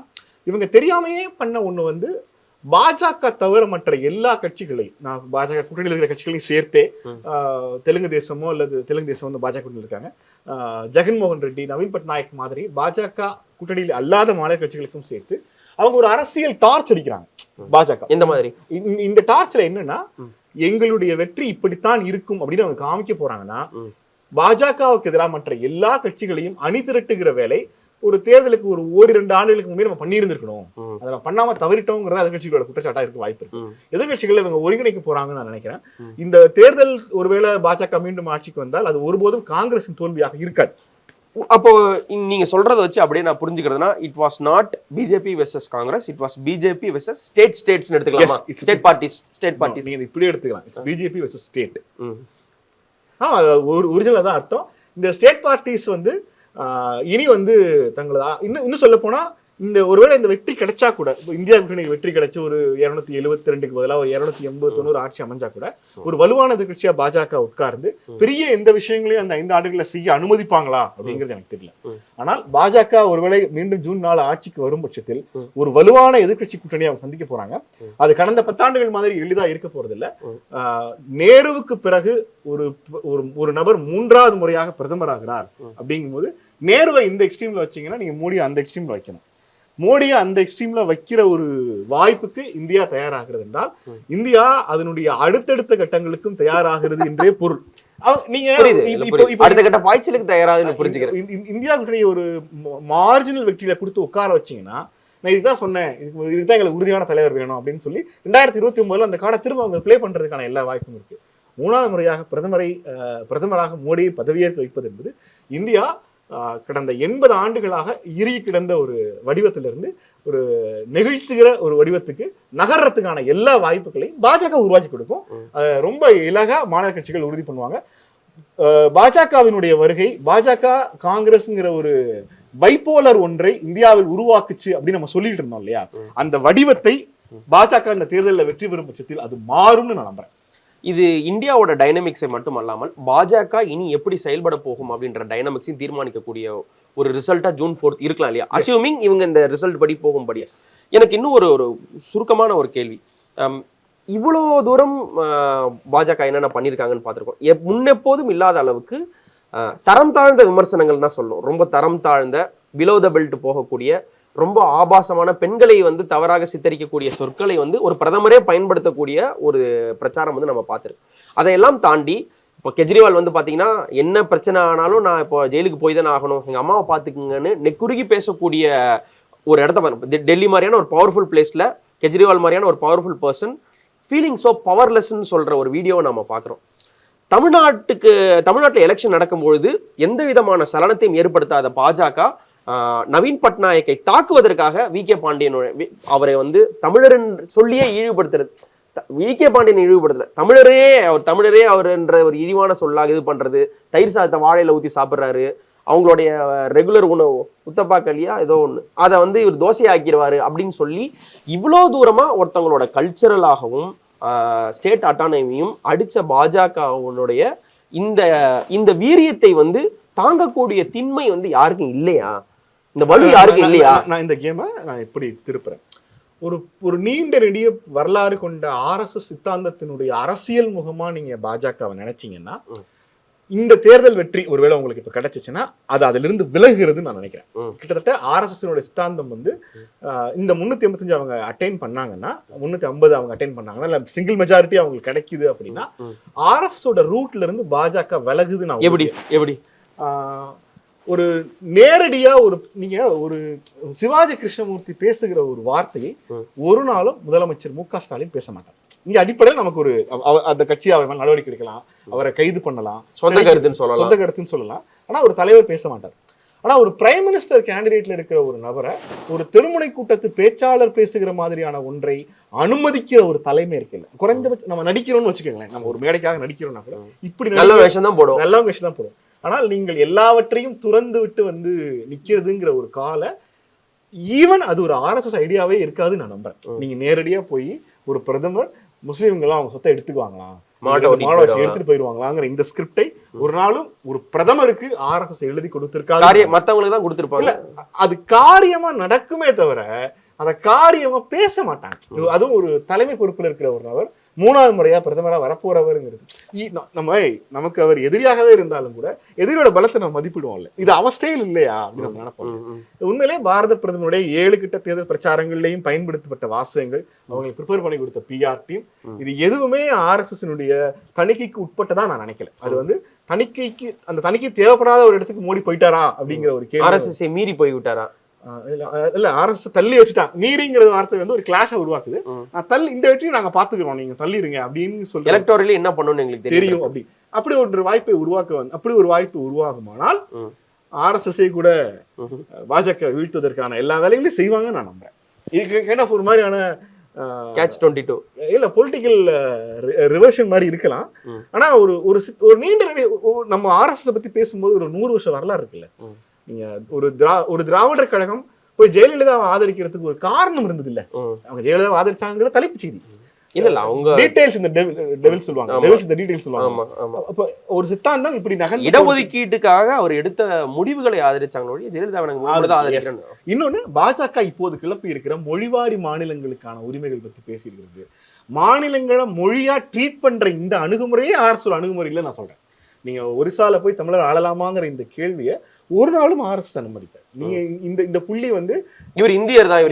இவங்க தெரியாமையே பண்ண ஒண்ணு வந்து பாஜக தவிர மற்ற எல்லா கட்சிகளையும் நான் பாஜக கூட்டணியில் இருக்கிற கட்சிகளையும் சேர்த்தே தெலுங்கு தேசமோ அல்லது தெலுங்கு தேசம் வந்து பாஜக கூட்டணியில் இருக்காங்க. ஜெகன்மோகன் ரெட்டி நவீன் பட்நாயக் மாதிரி பாஜக கூட்டணியில் அல்லாத மாநில கட்சிகளுக்கும் சேர்த்து அவங்க ஒரு அரசியல் டார்ச் அடிக்கிறாங்க பாஜக. எந்த மாதிரி? இந்த- இந்த டார்ச்ல என்னன்னா. எங்களுடைய வெற்றி இப்படித்தான் இருக்கும் அப்படின்னு அவங்க காமிக்க போறாங்கன்னா. பாஜகவுக்கு எதிராக மற்ற எல்லா கட்சிகளையும் அணி திரட்டுகிற வேலை ஒரு தேர்தலுக்கு ஒரு ஓரிரண்டு ஆண்டுகளுக்கு முன்னே நம்ம பண்ணியிருந்திருக்கணும். அதை நம்ம பண்ணாம தவிர்த்தோங்கிறத எதிர்கட்சிகளோட குற்றச்சாட்டா இருக்க வாய்ப்பு இருக்கு. எதிர்கட்சிகள் இவங்க ஒருங்கிணைக்க போறாங்கன்னு நான் நினைக்கிறேன். இந்த தேர்தல் ஒருவேளை பாஜக மீண்டும் ஆட்சிக்கு வந்தால் அது ஒருபோதும் காங்கிரசின் தோல்வியாக இருக்காது. அப்போ நீங்க சொல்றத வச்சு அப்படியே நான் புரிஞ்சுக்கிறதுனா it was not BJP versus Congress it was BJP versus state states எடுத்துக்கலாமா? ஸ்டேட் பார்ட்டிஸ் ஸ்டேட் பார்ட்டிஸ் நீங்க இப்படி எடுத்துக்கலாம். இட்ஸ் பிஜேபி வெர்சஸ் ஸ்டேட் ஆ ஒரு ஒரிஜினல் தான் அர்த்தம். இந்த ஸ்டேட் பார்ட்டிஸ் வந்து இனி வந்து தங்களது இன்னும் இன்னும் சொல்ல போனா இந்த ஒருவேளை இந்த வெற்றி கிடைச்சா கூட இந்தியா கூட்டணிக்கு வெற்றி கிடைச்சு ஒரு இருநூத்தி எழுபத்தி ரெண்டுக்கு பதிலாக ஒரு இருநூத்தி எண்பது தொண்ணூறு ஆட்சி அமைஞ்சா கூட ஒரு வலுவான எதிர்கட்சியா பாஜக உட்கார்ந்து பெரிய எந்த விஷயங்களையும் அந்த ஐந்து ஆண்டுகளை செய்ய அனுமதிப்பாங்களா அப்படிங்கிறது எனக்கு தெரியல. ஆனால் பாஜக ஒருவேளை மீண்டும் ஜூன் நாலு ஆட்சிக்கு வரும் பட்சத்தில். ஒரு வலுவான எதிர்க்கட்சி கூட்டணியை அவங்க சந்திக்க போறாங்க. அது கடந்த பத்தாண்டுகள் மாதிரி எளிதா இருக்க போறதில்ல நேருவுக்கு பிறகு ஒரு ஒரு ஒரு நபர் மூன்றாவது முறையாக பிரதமர் ஆகிறார். அப்படிங்கும்போது நேருவை இந்த எக்ஸ்ட்ரீம்ல வச்சீங்கன்னா நீங்க மோடியை அந்த எக்ஸ்ட்ரீம்ல வைக்கணும். மோடியை அந்த எக்ஸ்ட்ரீம்ல வைக்கிற ஒரு வாய்ப்புக்கு இந்தியா தயாராகிறது என்றால். இந்தியா அதனுடைய அடுத்தடுத்த கட்டங்களுக்கும் தயாராகிறது என்றே பொருள். நீங்க அடுத்த கட்ட பாய்ச்சலுக்கு தயாராதுன்னு புரிஞ்சுக்கிறேன். இந்த- இந்த- இந்தியா கூட்டணி ஒரு மார்ஜினல் வெற்றியில கொடுத்து உட்கார வச்சீங்கன்னா நான் இதுதான் சொன்னேன் இதுக்கு இதுதான் எங்களுக்கு உறுதியான தலைவர் வேணும் அப்படின்னு சொல்லி ரெண்டாயிரத்தி இருபத்தி ஒன்பதுல அந்த கார்டை திரும்ப அவங்க ப்ளே பண்றதுக்கான எல்லா வாய்ப்பும் இருக்கு. மூணாவது முறையாக பிரதமரை பிரதமராக மோடியை பதவியேற்க வைப்பது என்பது இந்தியா கடந்த எண்பது ஆண்டுகளாக இறுகி கிடந்த ஒரு வடிவத்திலிருந்து ஒரு நெகிழ்த்துகிற ஒரு வடிவத்துக்கு நகர்றதுக்கான எல்லா வாய்ப்புகளையும் பாஜக உருவாக்கி கொடுக்கும். ரொம்ப இலகா மாநில கட்சிகள் உறுதி பண்ணுவாங்க. பாஜகவினுடைய வருகை பாஜக காங்கிரஸ்ங்கிற ஒரு பைப்போலர் ஒன்றை இந்தியாவில் உருவாக்குச்சு அப்படின்னு நம்ம சொல்லிட்டு இருந்தோம் இல்லையா. அந்த வடிவத்தை பாஜக இந்த தேர்தலில் வெற்றி பெறும் பட்சத்தில் அது மாறும்னு நான் நம்புறேன். இது இந்தியாவோட டைனமிக்ஸை மட்டும் அல்லாமல் பாஜக இனி எப்படி செயல்பட போகும் அப்படின்ற டைனமிக்ஸையும் தீர்மானிக்கக்கூடிய ஒரு ரிசல்ட்டா ஜூன் ஃபோர்த் இருக்கலாம் இல்லையா? அசியூமிங் இவங்க இந்த ரிசல்ட் படி போகும்படி. எனக்கு இன்னும் ஒரு ஒரு சுருக்கமான ஒரு கேள்வி. இவ்வளோ தூரம் பாஜக என்னென்ன பண்ணியிருக்காங்கன்னு பார்த்துருக்கோம். முன்னெப்போதும் இல்லாத அளவுக்கு தரம் தாழ்ந்த விமர்சனங்கள் தான் சொல்லணும். ரொம்ப தரம் தாழ்ந்த பிலோ த பெல்ட் போகக்கூடிய ரொம்ப ஆபாசமான பெண்களை வந்து தவறாக சித்தரிக்கக்கூடிய சொற்களை வந்து ஒரு பிரதமரே பயன்படுத்தக்கூடிய ஒரு பிரச்சாரம் வந்து நம்ம பார்த்துருக்கோம். அதையெல்லாம் தாண்டி இப்போ கெஜ்ரிவால் வந்து பார்த்தீங்கன்னா என்ன பிரச்சனை ஆனாலும் நான் இப்போ ஜெயிலுக்கு போய் தானே ஆகணும் எங்கள் அம்மாவை பார்த்துக்குங்கன்னு நெக்குருகி பேசக்கூடிய ஒரு இடத்த டெல்லி மாதிரியான ஒரு பவர்ஃபுல் பிளேஸில் கெஜ்ரிவால் மாதிரியான ஒரு பவர்ஃபுல் பர்சன் ஃபீலிங் ஸோ பவர்லெஸ்ன்னு சொல்கிற ஒரு வீடியோவை நம்ம பார்க்குறோம். தமிழ்நாட்டுக்கு தமிழ்நாட்டில் எலெக்ஷன் நடக்கும்பொழுது எந்த விதமான சலனத்தையும் ஏற்படுத்தாத பாஜக நவீன் பட்நாயக்கை தாக்குவதற்காக வி கே பாண்டியன் அவரை வந்து தமிழரின் சொல்லியே இழிவுபடுத்துறது வி கே பாண்டியன் இழிவுபடுத்தல. தமிழரே அவர் தமிழரே அவர்ன்ற ஒரு இழிவான சொல்லாக இது பண்றது. தயிர் சாதத்தை வாழையில ஊற்றி சாப்பிட்றாரு. அவங்களுடைய ரெகுலர் உணவு உத்தப்பா களியா ஏதோ ஒன்று அதை வந்து இவர் தோசையை ஆக்கிடுவாரு அப்படின்னு சொல்லி இவ்வளோ தூரமாக ஒருத்தவங்களோட கல்ச்சரலாகவும் ஸ்டேட் அட்டானமியும் அடித்த பாஜகவுடைய இந்த இந்த வீரியத்தை வந்து தாங்கக்கூடிய திண்மை வந்து யாருக்கும் இல்லையா? இந்த வலு யாருக்கும் நான்- இல்லையா? நான் இந்த கேமை நான் எப்படி திருப்புறேன். ஒரு ஒரு நீண்ட நெடிய வரலாறு கொண்ட ஆர்எஸ்எஸ் சித்தாந்தத்தினுடைய அரசியல் முகமா நீங்க பாஜகவை நினைச்சீங்கன்னா. இந்த தேர்தல் வெற்றி ஒருவேளை உங்களுக்கு இப்ப கிடைச்சிச்சுன்னா அது அதிலிருந்து விலகுறதுன்னு நான் நினைக்கிறேன். கிட்டத்தட்ட ஆர்எஸ்எஸ் சித்தாந்தம் வந்து இந்த முன்னூத்தி எண்பத்தஞ்சு அவங்க அட்டைன் பண்ணாங்கன்னா முன்னூத்தி ஐம்பது அவங்க அட்டைன் பண்ணாங்கன்னா இல்ல சிங்கிள் மெஜாரிட்டி அவங்களுக்கு கிடைக்குது அப்படின்னா ம். ஆர்எஸ்எஸ் ஓட ரூட்ல இருந்து பாஜக விலகுது நான் எப்படி? எப்படி? ஒரு நேரடியா ஒரு நீங்க ஒரு சிவாஜி கிருஷ்ணமூர்த்தி பேசுகிற ஒரு வார்த்தையை. ஒரு நாளும் முதலமைச்சர் மு க ஸ்டாலின் பேச மாட்டார். இங்க அடிப்படையில் நமக்கு ஒரு அந்த கட்சியை அவர் நடவடிக்கை எடுக்கலாம் அவரை கைது பண்ணலாம். சொந்த கருத்துன்னு சொல்லலாம். சொந்த கருத்துன்னு சொல்லலாம். ஆனா ஒரு தலைவர் பேச மாட்டார். ஆனா ஒரு பிரைம் மினிஸ்டர் கேண்டிடேட்ல இருக்கிற ஒரு நபரை ஒரு தெருமுனை கூட்டத்து பேச்சாளர் பேசுகிற மாதிரியான ஒன்றை அனுமதிக்கிற ஒரு தலைமை இருக்குல்ல குறைஞ்சபட்சம் நம்ம நடிக்கிறோம்னு வச்சுக்கோங்களேன். நம்ம ஒரு மேடைக்காக நடிக்கிறோம்னா இப்படி நல்ல வேஷம் தான் போடும் நல்ல விஷயம் தான் போடும் ஆனால் நீங்கள் எல்லாவற்றையும் துறந்து விட்டு வந்து நிக்கிறதுங்கிற ஒரு கால ஈவன் அது ஒரு ஆர்எஸ்எஸ் ஐடியாவே இருக்காதுன்னு நான் நம்புறேன். நீங்க நேரடியா போய் ஒரு பிரதமர் முஸ்லீம்கள்லாம் அவங்க சொத்தை மாடவாசி போயிடுவாங்க. எடுத்துட்டு போயிருவாங்களாங்கிற இந்த ஸ்கிரிப்டை ஒரு நாளும் ஒரு பிரதமருக்கு ஆர்எஸ்எஸ் எழுதி கொடுத்திருக்காரு மத்தவங்களுக்கு தான் கொடுத்துருப்பாங்க. அது காரியமா நடக்குமே தவிர அத காரியமா பேச மாட்டாங்க. அதுவும் ஒரு தலைமை பொறுப்புல இருக்கிற ஒரு நபர் மூணாவது முறையா பிரதமரா வரப்போறவருங்கிறது. நம்ம நமக்கு அவர் எதிரியாகவே இருந்தாலும் கூட எதிரியோட பலத்தை நம்ம மதிப்பிடுவோம்ல. இது அவ ஸ்டைல் இல்லையா? அப்படின்னு நம்ம நினைப்போம். உண்மையிலே பாரத பிரதமருடைய ஏழு கிட்ட தேர்தல் பிரச்சாரங்கள்லையும் பயன்படுத்தப்பட்ட வாசகங்கள் அவங்களுக்கு ப்ரிப்பேர் பண்ணி கொடுத்த பிஆர் டீம். இது எதுவுமே ஆர்எஸ்எஸ்னுடைய தணிக்கைக்கு உட்பட்டதா நான் நினைக்கல. அது வந்து தணிக்கைக்கு அந்த தணிக்கை தேவைப்படாத ஒரு இடத்துக்கு மோடி போயிட்டாரா அப்படிங்கிற ஒரு கேள்வி. ஆர்எஸ்எஸ் மீறி போய் விட்டாரா இல்ல ஆர்எஸ் தள்ளி வச்சுட்டான் மீறிங்கிறது வார்த்தை வந்து ஒரு கிளாஷ உருவாக்குது. தள்ளி இந்த வெற்றியை நாங்க பாத்துக்கிறோம் நீங்க தள்ளிருங்க அப்படின்னு சொல்லி எலக்டோரலி என்ன பண்ணணும்னு எங்களுக்கு தெரியும் அப்படி. அப்படி ஒரு வாய்ப்பை உருவாக்க வந்து அப்படி ஒரு வாய்ப்பு உருவாகுமானால். ஆர்எஸ்எஸ்ஐ கூட. பாஜக வீழ்த்துவதற்கான எல்லா வேலைகளையும் செய்வாங்கன்னு நான் நம்புறேன். இதுக்கு கேட்ட ஒரு மாதிரியான கேட்ச் டுவெண்ட்டி டூ இல்ல பொலிட்டிக்கல் ரிவர்ஷன் மாதிரி இருக்கலாம். ம். ஆனா ஒரு ஒரு ஒரு நீண்ட நம்ம ஆர்எஸ்எஸ் பத்தி பேசும்போது ஒரு நூறு வருஷம் வரலாறு இருக்குல்ல. நீங்க ஒரு திரா ஒரு திராவிடர் கழகம் போய் ஜெயலலிதாவை ஆதரிக்கிறதுக்கு ஒரு காரணம் இருந்தது இல்ல அவங்க ஜெயலலிதா ஆதரிச்சாங்கிற தலைப்பு செய்தி. இல்ல இல்ல அவங்க டீடைல்ஸ் இந்த டெவில் சொல்லுவாங்க. டெவில்ஸ் இந்த டீடைல்ஸ் சொல்லுவாங்க. அப்ப ஒரு சித்தாந்தம் இப்படி நகர்ந்து இடஒதுக்கீட்டுக்காக அவர் எடுத்த முடிவுகளை ஆதரிச்சாங்க ஒழிய ஜெயலலிதா எனக்கு இன்னொன்னு பாஜக இப்போது கிளப்பி இருக்கிற மொழிவாரி மாநிலங்களுக்கான உரிமைகள் பத்தி பேசியிருக்கிறது. மாநிலங்களை மொழியா ட்ரீட் பண்ற இந்த அணுகுமுறையே அரசு அணுகுமுறையில நான் சொல்றேன். நீங்க ஒரிசால போய் தமிழர் ஆளலாமாங்கிற இந்த கேள்வியை ஒரு நாளும் ஆர்எஸ் அனுமதிக்க நீங்க இந்த இந்த புள்ளி வந்து இவர் இந்தியர் தான்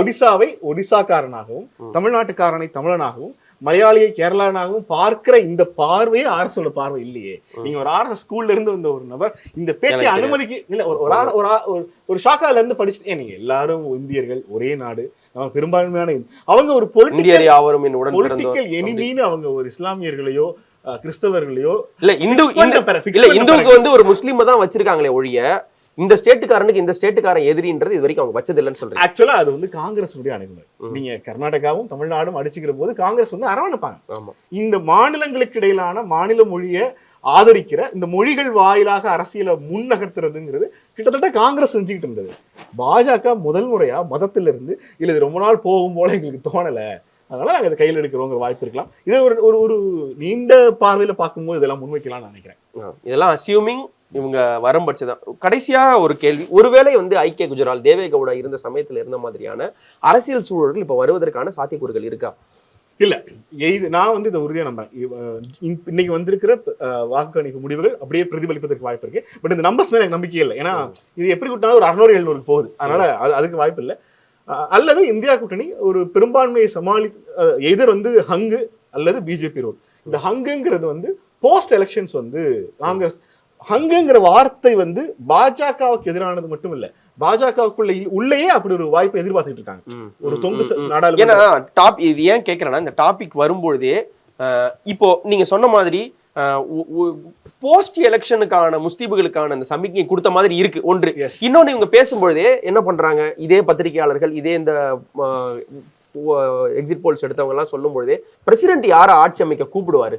ஒடிசாவை ஒடிசாக்காரனாகவும். தமிழ்நாட்டுக்காரனை தமிழனாகவும் மலையாளியை கேரளானாகவும் பார்க்கிற இந்த பார்வையே அரசோட பார்வை இல்லையே. நீங்க ஒரு ஆர்எஸ் ஸ்கூல்ல இருந்து வந்த ஒரு நபர் இந்த பேச்சை. அனுமதிக்க இல்ல ஒரு ஒரு ஒரு ஷாக்கால இருந்து படிச்சுட்டு நீங்க எல்லாரும் இந்தியர்கள் ஒரே நாடு நம்ம பெரும்பான்மையான அவங்க ஒரு பொலிட்டிக்கல் எனிமின்னு அவங்க ஒரு இஸ்லாமியர்களையோ கிறிஸ்தவர்களையோ இல்ல இந்து இல்ல இந்துவுக்கு வந்து ஒரு முஸ்லீமை தான் வச்சிருக்காங்களே ஒழிய இந்த ஸ்டேட்டுக்காரனுக்கு இந்த ஸ்டேட்டுக்காரன் எதிரின்றது இது வரைக்கும் அவங்க வச்சது இல்லைன்னு சொல்றேன் ஆக்சுவலா அது வந்து காங்கிரஸுடைய அணுகுமுறை. நீங்க கர்நாடகாவும் தமிழ்நாடும் அடிச்சுக்கிற போது காங்கிரஸ் வந்து அரவணைப்பாங்க. இந்த மாநிலங்களுக்கு இடையிலான மாநில மொழியை ஆதரிக்கிற இந்த மொழிகள் வாயிலாக அரசியலை முன்னகர்த்துறதுங்கிறது கிட்டத்தட்ட காங்கிரஸ் செஞ்சுக்கிட்டு இருந்தது. பாஜக முதல் முறையா மதத்திலிருந்து இல்ல இது ரொம்ப நாள் போகும் போல எங்களுக்கு தோணல. அதனால நாங்க இதை கையில் எடுக்கிறோங்கிற வாய்ப்பு இருக்கலாம். இதை ஒரு ஒரு ஒரு நீண்ட பார்வையில பார்க்கும்போது இதெல்லாம் முன்வைக்கலாம்னு நினைக்கிறேன். இதெல்லாம் அசியூமிங் இவங்க வரும்பட்சம் தான் கடைசியா ஒரு கேள்வி ஒருவேளை வந்து ஐக்கிய குஜரால் தேவேகவுடா இருந்த சமயத்துல இருந்த மாதிரியான அரசியல் சூழல்கள் இப்ப வருவதற்கான சாத்தியக்கூறுகள் இருக்கா? எய்து நான் வந்து இதை உறுதியா நம்புறேன். இன்னைக்கு வந்திருக்கிற வாக்குக்கணிப்பு முடிவுகள் அப்படியே பிரதிபலிப்பதற்கு வாய்ப்பு இருக்கு. பட் இந்த நம்பர்ஸ் மேல எனக்கு நம்பிக்கை இல்லை. ஏன்னா இது எப்படி கூட்டினாலும் ஒரு அறுநூறு எழுநூறு போகுது. அதனால அது அதுக்கு வாய்ப்பு இல்லை. அல்லது இந்தியா கூட்டணி ஒரு பெரும்பான்மையை சமாளி எதிர் வந்து ஹங்கு அல்லது பிஜேபி ரோல் இந்த ஹங்குங்கிறது வந்து போஸ்ட் எலெக்ஷன்ஸ் வந்து காங்கிரஸ் ஹங்குங்கிற வார்த்தை வந்து பாஜகவுக்கு எதிரானது மட்டும் இல்ல பாஜகவுக்குள்ள உள்ளேயே அப்படி ஒரு வாய்ப்பை எதிர்பார்த்துட்டு இருக்காங்க ஒரு தொங்கு. நாடாளுமன்ற டாப் இது ஏன் கேட்கறேன்னா இந்த டாபிக் வரும்பொழுதே இப்போ நீங்க சொன்ன மாதிரி போஸ்ட் எலெக்ஷனுக்கான முஸ்தீபுகளுக்கான அந்த சமிக்ஞை கொடுத்த மாதிரி இருக்கு. ஒன்று. Yes. இன்னொன்னு இவங்க பேசும்பொழுதே என்ன பண்றாங்க? இதே பத்திரிகையாளர்கள் இதே இந்த எக்ஸிட் போல்ஸ் எடுத்தவங்க எல்லாம் சொல்லும் பொழுதே பிரசிடென்ட் யாரை ஆட்சி அமைக்க கூப்பிடுவாரு.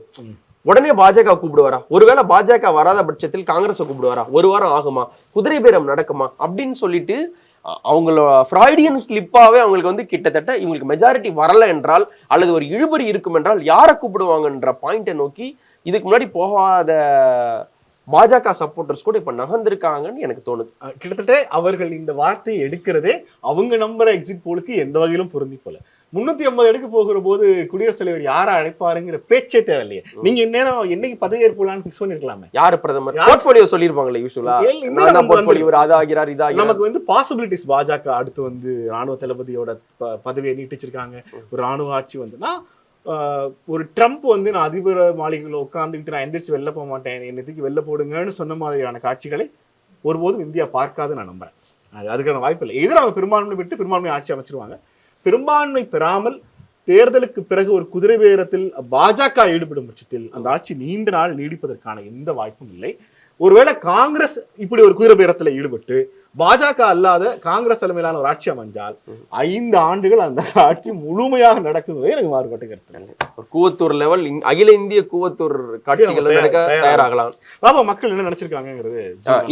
உடனே பாஜக கூப்பிடுவாரா? ஒருவேளை பாஜக வராத பட்சத்தில் காங்கிரஸ் கூப்பிடுவாரா? ஒரு வாரம் ஆகுமா? குதிரை பேரம் நடக்குமா? அப்படின்னு சொல்லிட்டு அவங்களோட ஃப்ராய்டியன் ஸ்லிப்பாவே அவங்களுக்கு வந்து கிட்டத்தட்ட இவங்களுக்கு மெஜாரிட்டி வரல என்றால் அல்லது ஒரு இழுபறி இருக்கும் என்றால் யாரை கூப்பிடுவாங்கன்ற பாயிண்ட்டை நோக்கி இதுக்கு முன்னாடி போகாத பாஜக சப்போர்ட்டர்ஸ் கூட இப்ப நகர்ந்திருக்காங்கன்னு எனக்கு தோணுது. கிட்டத்தட்ட அவர்கள் இந்த வார்த்தையை எடுக்கிறதே அவங்க நம்புற எக்ஸிட் போலுக்கு எந்த வகையிலும் பொருந்தி போல. முன்னூத்தி ஐம்பது எடுக்க போகிற போது குடியரசுத் தலைவர் யாரை அழைப்பாருங்கிற பேச்சே தேவையில்லையே. நீங்க இந்நேரம் என்னைக்கு பதவியேற்புலான்னு ஃபிக்ஸ் பண்ணிருக்கலாமே. யாரு பிரதமர்? போர்ட்போலியோ சொல்லியிருப்பாங்களே யூஸ்வலா போர்ட்போலியோ அதாகிறார் இதாகிறார். நமக்கு வந்து பாசிபிலிட்டிஸ் பாஜக அடுத்து வந்து ராணுவ தளபதியோட பதவியை நீட்டிச்சிருக்காங்க. ஒரு ராணுவ ஆட்சி வந்துன்னா ஒரு ட்ரம்ப் வந்து நான் அதிபர் மாளிகையில் உட்காந்துக்கிட்டு நான் எந்திரிச்சு வெளில போக மாட்டேன். என்னை வெளில போடுங்கன்னு சொன்ன மாதிரியான காட்சிகளை ஒருபோதும் இந்தியா பார்க்காது நான் நம்புறேன். அது அதுக்கான வாய்ப்பு இல்லை. எதிர அவங்க பெரும்பான்மை விட்டு பெரும்பான்மை ஆட்சி அமைச்சிருவாங்க. பெரும்பான்மை பெறாமல் தேர்தலுக்கு பிறகு ஒரு குதிரை பேரத்தில் பாஜக ஈடுபடும் பட்சத்தில் அந்த ஆட்சி நீண்ட நாள் நீடிப்பதற்கான எந்த வாய்ப்பும் இல்லை. ஒருவேளை காங்கிரஸ் இப்படி ஒரு குதிரை பேரத்தில் ஈடுபட்டு பாஜக அல்லாத காங்கிரஸ் தலைமையிலான ஒரு ஆட்சி அமைஞ்சால் ஐந்து ஆண்டுகள் அந்த ஆட்சி முழுமையாக நடக்கும்போது எனக்கு மாறுபட்ட கருத்து. ஒரு கூவத்தூர் லெவல் அகில இந்திய கூவத்தூர் காட்சிகள் தயாராகலாம். பாபா மக்கள் என்ன நினைச்சிருக்காங்கிறது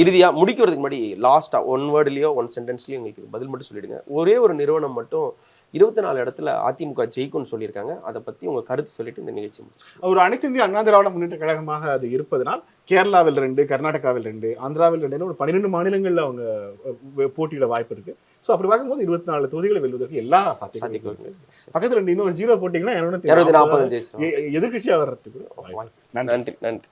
இறுதியா முடிக்கிறதுக்கு முன்னாடி லாஸ்டா ஒன் வேர்ட்லயோ ஒன் சென்டென்ஸ்லயோ உங்களுக்கு பதில் மட்டும் சொல்லிடுங்க. ஒரே ஒரு நிறுவனம் மட்டும் இருபத்தி நாலு இடத்துல அதிமுக ஜெயிக்கும்னு சொல்லியிருக்காங்க. அதை பத்தி உங்க கருத்து சொல்லிட்டு இந்த நிகழ்ச்சி முடிச்சு ஒரு அனைத்து இந்திய அண்ணா திராவிட முன்னேற்ற கழகமாக அது இருப்பதனால் கேரளாவில் ரெண்டு கர்நாடகாவில் ரெண்டு ஆந்திராவில் ரெண்டு ஒரு பன்னிரெண்டு மாநிலங்கள்ல அவங்க போட்டியிட வாய்ப்பு இருக்கு. ஸோ அப்படி பார்க்கும்போது இருபத்தி நாலு தொகுதிகளை வெல்வதற்கு எல்லா சாத்தியங்களும் பக்கத்துல ரெண்டு இன்னும் ஒரு ஜீரோ போட்டிங்கன்னா இருபது நாற்பது எதிர்கட்சியா வர்றதுக்கு நன்றி நன்றி.